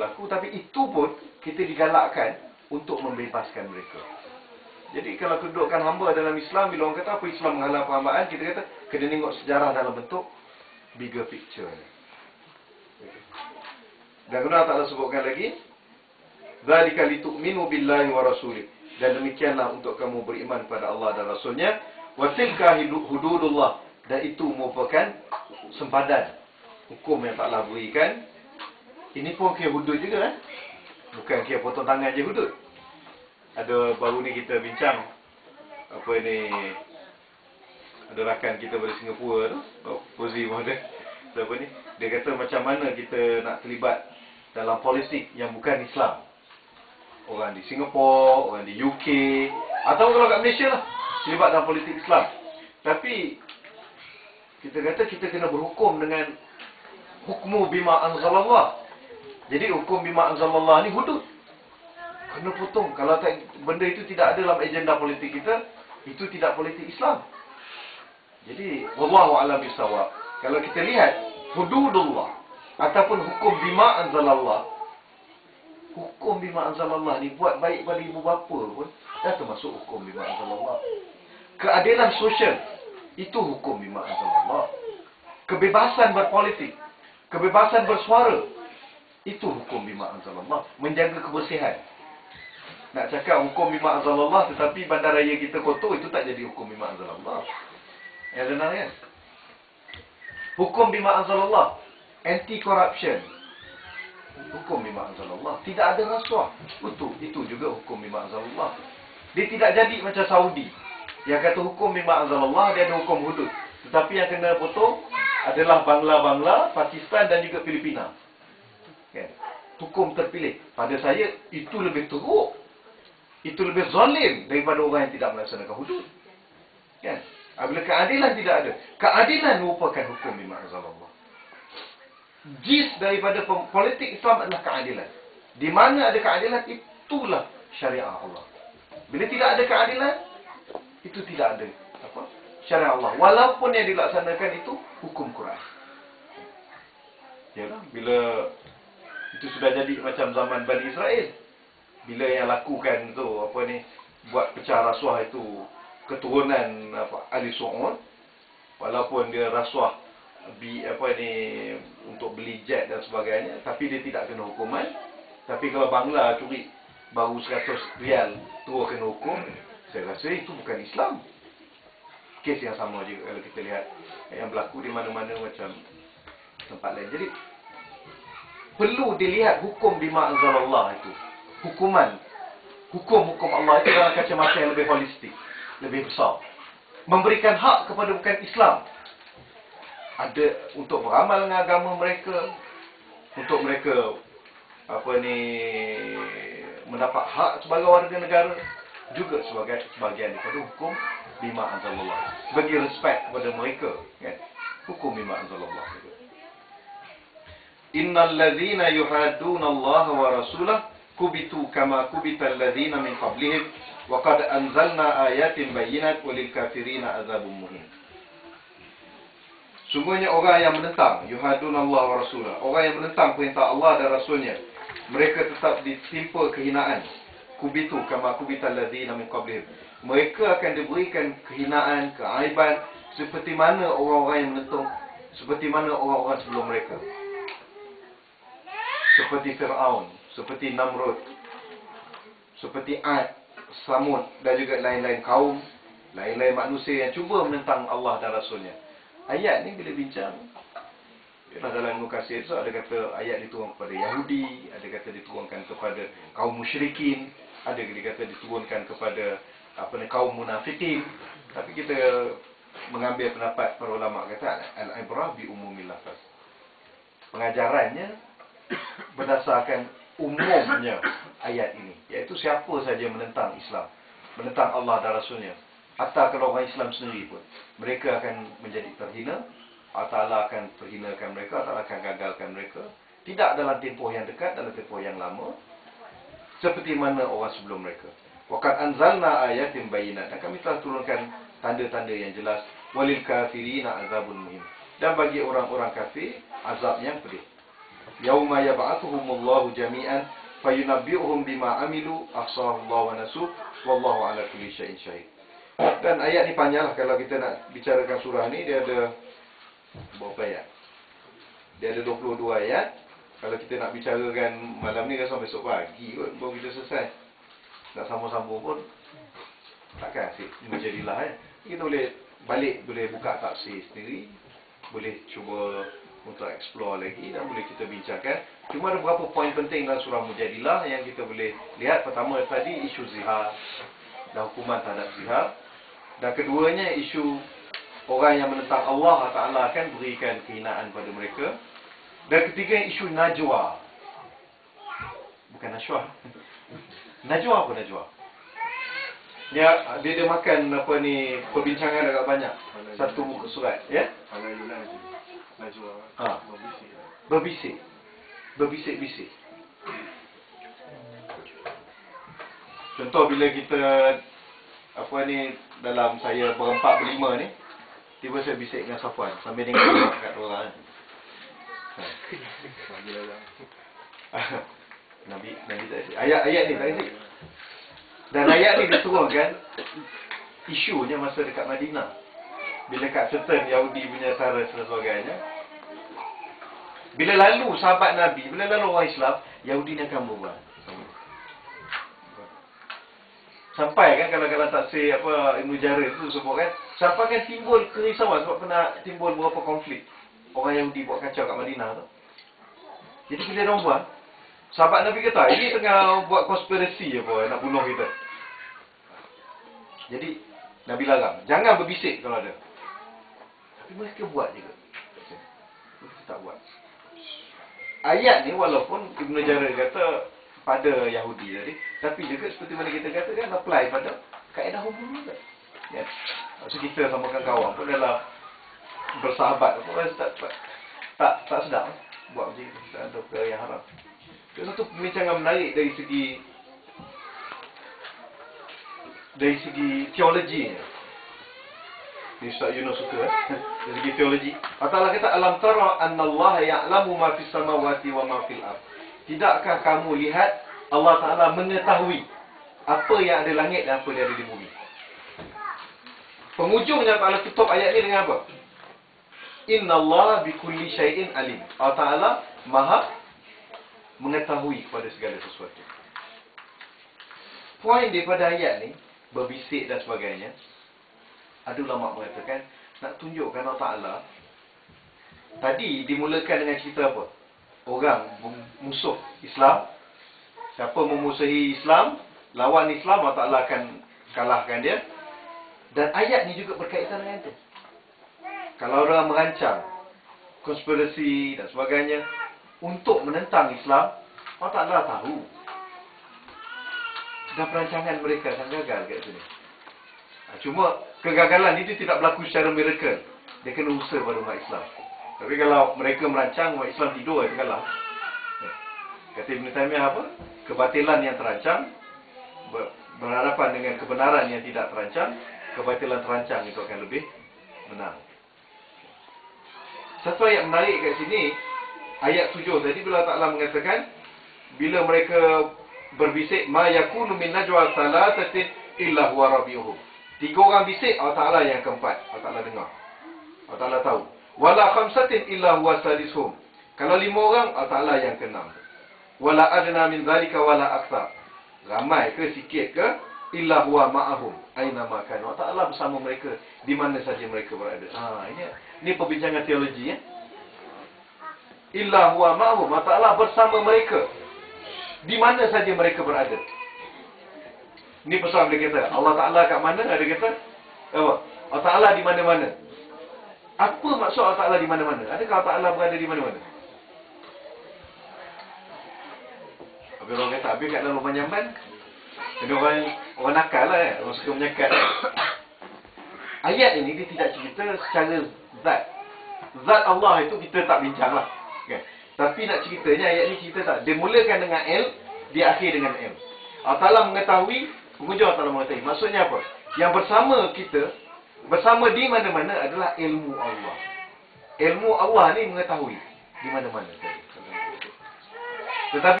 berlaku tapi itu pun kita digalakkan untuk membebaskan mereka. Jadi kalau kedudukan hamba dalam Islam bila orang kata apa Islam menghalang perhambaan kita kata kena tengok sejarah dalam bentuk bigger picture. Dan kemudian Allah sebutkan lagi Zalika litu'minu billahi wa rasulih dan demikianlah untuk kamu beriman kepada Allah dan Rasulnya wa tilka hududullah dan itu merupakan sempadan hukum yang taklah berikan ini pun kira hudud juga eh? bukan kira potong tangan je hudud ada baru ni kita bincang apa ni ada rakan kita dari Singapura tu Pozi pun ada apa ni dia kata macam mana kita nak terlibat dalam politik yang bukan Islam orang di Singapura, orang di UK atau kalau kat Malaysia lah terlibat dalam politik Islam. Tapi kita kata kita kena berhukum dengan hukmu bima anzalallah. Jadi hukum bima anzalallah ni hudud. Kena potong. Kalau tak, benda itu tidak ada dalam agenda politik kita, itu tidak politik Islam. Jadi, wallahu a'lam bisawab. Kalau kita lihat hududullah ataupun hukum bima anzalallah hukum bima anzalallah ni buat baik pada ibu bapa pun dah termasuk hukum bima anzalallah. Keadilan sosial itu hukum bima anzalallah. Kebebasan berpolitik, kebebasan bersuara itu hukum bima anzalallah. Menjaga kebersihan. Nak cakap hukum bima anzalallah tetapi bandaraya kita kotor itu tak jadi hukum bima anzalallah. Ya benar ya? Hukum bima anzalallah anti corruption hukum bima anzalallah. Tidak ada rasuah. Itu itu juga hukum bima anzalallah. Dia tidak jadi macam Saudi. Yang kata hukum bima anzalallah dia ada hukum hudud. Tetapi yang kena potong adalah Bangla-Bangla, Pakistan dan juga Filipina. Kan? Hukum terpilih. Pada saya itu lebih teruk. Itu lebih zalim daripada orang yang tidak melaksanakan hudud. Kan? Apabila keadilan tidak ada. Keadilan merupakan hukum bima anzalallah jis daripada politik Islam adalah keadilan. Di mana ada keadilan, itulah syariah Allah. Bila tidak ada keadilan, itu tidak ada apa syariah Allah. Walaupun yang dilaksanakan itu hukum Quran. Ya kan? Bila itu sudah jadi macam zaman Bani Israel. Bila yang lakukan tu apa ni buat pecah rasuah itu keturunan apa Ali Su'ud. Walaupun dia rasuah bi apa ni untuk beli jet dan sebagainya tapi dia tidak kena hukuman. Tapi kalau bangla curi baru 100 rial terus kena hukum. Saya rasa itu bukan Islam. Kes yang sama juga kalau kita lihat yang berlaku di mana-mana macam tempat lain. Jadi perlu dilihat hukum bima anzalallah itu. Hukuman. Hukum-hukum Allah itu dalam kacamata yang lebih holistik lebih besar. Memberikan hak kepada bukan Islam. Ada untuk beramal dengan agama mereka untuk mereka apa ni mendapat hak sebagai warga negara juga sebagai sebagian daripada hukum bima anzalallah bagi respect kepada mereka kan? Hukum bima anzalallah juga Allah wa rasulahu kubitu kama kubita alladzina min qablihim wa qad anzalna ayatin bayyinat walil kafirina adzabun muhin Sungguhnya orang yang menentang yuhadun Allah wa rasulah, orang yang menentang perintah Allah dan rasulnya, mereka tetap ditimpa kehinaan. Kubitu kama kubital ladzina min qablihim. Mereka akan diberikan kehinaan, keaiban seperti mana orang-orang yang menentang seperti mana orang-orang sebelum mereka. Seperti Firaun, seperti Namrud, seperti Ad, Samud dan juga lain-lain kaum, lain-lain manusia yang cuba menentang Allah dan rasulnya ayat ni bila bincang Yalah dalam Ibn Qasir so, ada kata ayat diturunkan kepada Yahudi, ada kata diturunkan kepada kaum musyrikin, ada kata diturunkan kepada apa ni kaum munafikin. Tapi kita mengambil pendapat para ulama kata al-ibrah bi umumil lafaz. Pengajarannya berdasarkan umumnya ayat ini, iaitu siapa saja menentang Islam, menentang Allah dan Rasulnya, Hatta kalau orang Islam sendiri pun Mereka akan menjadi terhina. Allah akan terhinakan mereka Allah akan gagalkan mereka. Tidak dalam tempoh yang dekat Dalam tempoh yang lama. Seperti mana orang sebelum mereka. Wakat anzalna ayatin bayinat Dan kami telah turunkan tanda-tanda yang jelas. Walil kafirina azabun muhim Dan bagi orang-orang kafir Azab yang pedih yauma yab'athuhumullahu jami'an fayunabbi'uhum bima amilu ahsahu Allah wa nasu wallahu ala kulli syai'in syahid. Dan ayat ni panjanglah kalau kita nak bicarakan surah ni dia ada berapa ayat? Dia ada 22 ayat. Kalau kita nak bicarakan malam ni rasa besok pagi kot baru kita selesai. Nak sambung-sambung pun takkan asyik menjadilah eh. Kita boleh balik boleh buka tafsir sendiri. Boleh cuba untuk explore lagi dan boleh kita bincangkan. Cuma ada beberapa poin penting dalam surah Mujadilah yang kita boleh lihat. Pertama tadi isu zihar dan hukuman terhadap zihar. Dan keduanya isu orang yang menentang Allah Ta'ala akan berikan kehinaan pada mereka. Dan ketiga isu najwa. Bukan najwa. najwa apa najwa? Ya, dia dia makan apa ni perbincangan agak banyak. Satu muka surat, ya? Najwa. Ha. Berbisik. Berbisik. Berbisik-bisik. Contoh bila kita apa ni dalam saya berempat berlima ni tiba saya bisik dengan Safwan sambil tengok kat orang kan. Dalam. Nabi Nabi tak isi. Ayat-ayat ni tak isi. Dan ayat ni diturunkan isunya masa dekat Madinah. Bila kat certain Yahudi punya cara dan sebagainya. Bila lalu sahabat Nabi, bila lalu orang Islam, Yahudi ni akan berubah. Sampai kan kalau kalau tak say apa Ibnu Jarir tu sebut kan, sampai kan timbul kerisauan sebab pernah timbul beberapa konflik. Orang Yahudi buat kacau kat Madinah tu. Jadi bila dia buat, sahabat Nabi kata, ini tengah buat konspirasi apa, nak bunuh kita. Jadi, Nabi larang, jangan berbisik kalau ada. Tapi mereka buat juga. Mereka tak buat. Ayat ni walaupun Ibn Jarir kata pada Yahudi tadi, tapi juga seperti mana kita kata kan apply pada kaedah umum juga. Ya. Maksud kita sama kawan pun dalam bersahabat rasa tak tak tak, tak sedap eh, buat macam itu ada perkara yang haram. Itu satu pembincangan menarik dari segi dari segi teologi Ustaz Yunus suka eh? dari segi teologi. Allah Ta'ala kata alam tara Allah ya'lamu ma fis samawati wa ma fil ard. Tidakkah kamu lihat Allah Ta'ala mengetahui apa yang ada langit dan apa yang ada di bumi? Penghujungnya Allah tutup ayat ni dengan apa? Inna Allah bi kulli syai'in alim. Allah Ta'ala maha mengetahui kepada segala sesuatu. Poin daripada ayat ni berbisik dan sebagainya ada ulama mengatakan nak tunjukkan Allah Ta'ala tadi dimulakan dengan cerita apa? Orang musuh Islam. Siapa memusuhi Islam lawan Islam Allah Ta'ala akan kalahkan dia. Dan ayat ni juga berkaitan dengan itu. Kalau orang merancang konspirasi dan sebagainya untuk menentang Islam Allah Ta'ala tahu. Dan perancangan mereka akan gagal kat sini. Ha, cuma kegagalan itu tidak berlaku secara miracle. Dia kena usaha pada umat Islam. Tapi kalau mereka merancang umat Islam tidur itu kalah. Ya. Kata Ibn Taymiyah apa? Kebatilan yang terancang berhadapan dengan kebenaran yang tidak terancang, kebatilan terancang itu akan lebih menang. Satu ayat menarik kat sini, ayat tujuh tadi bila Allah mengatakan bila mereka berbisik ma yakunu min najwa thalathatin illa huwa rabiuhum. Tiga orang bisik Allah Taala yang keempat. Allah Taala dengar. Allah Taala tahu. Wala khamsatin illa huwa sadisuhum. Kalau lima orang Allah Taala yang keenam. Wala adna min zalika wala akthar. Ramai ke sikit ke illa huwa ma'ahum aina ma kan. Allah Taala bersama mereka di mana saja mereka berada. Ha ini ini perbincangan teologi ya. Illa huwa ma'ahum. Allah Taala bersama mereka di mana saja mereka berada. Ini pesan dia kata, Allah Ta'ala kat mana? Ada kata, apa? Allah Ta'ala di mana-mana. Apa maksud Allah Ta'ala di mana-mana? Adakah Allah Ta'ala berada di mana-mana? Habis orang kata, habis kat dalam rumah nyaman. Ini orang, orang nakal lah eh. Orang suka menyekat. Eh. Ayat ini dia tidak cerita secara zat. Zat Allah itu kita tak bincang lah. Okay. Tapi nak ceritanya ayat ni cerita tak. Dia mulakan dengan L, dia akhir dengan M. Allah Ta'ala mengetahui, penghujung Ta'ala mengetahui. Maksudnya apa? Yang bersama kita, bersama di mana-mana adalah ilmu Allah. Ilmu Allah ni mengetahui di mana-mana. Tetapi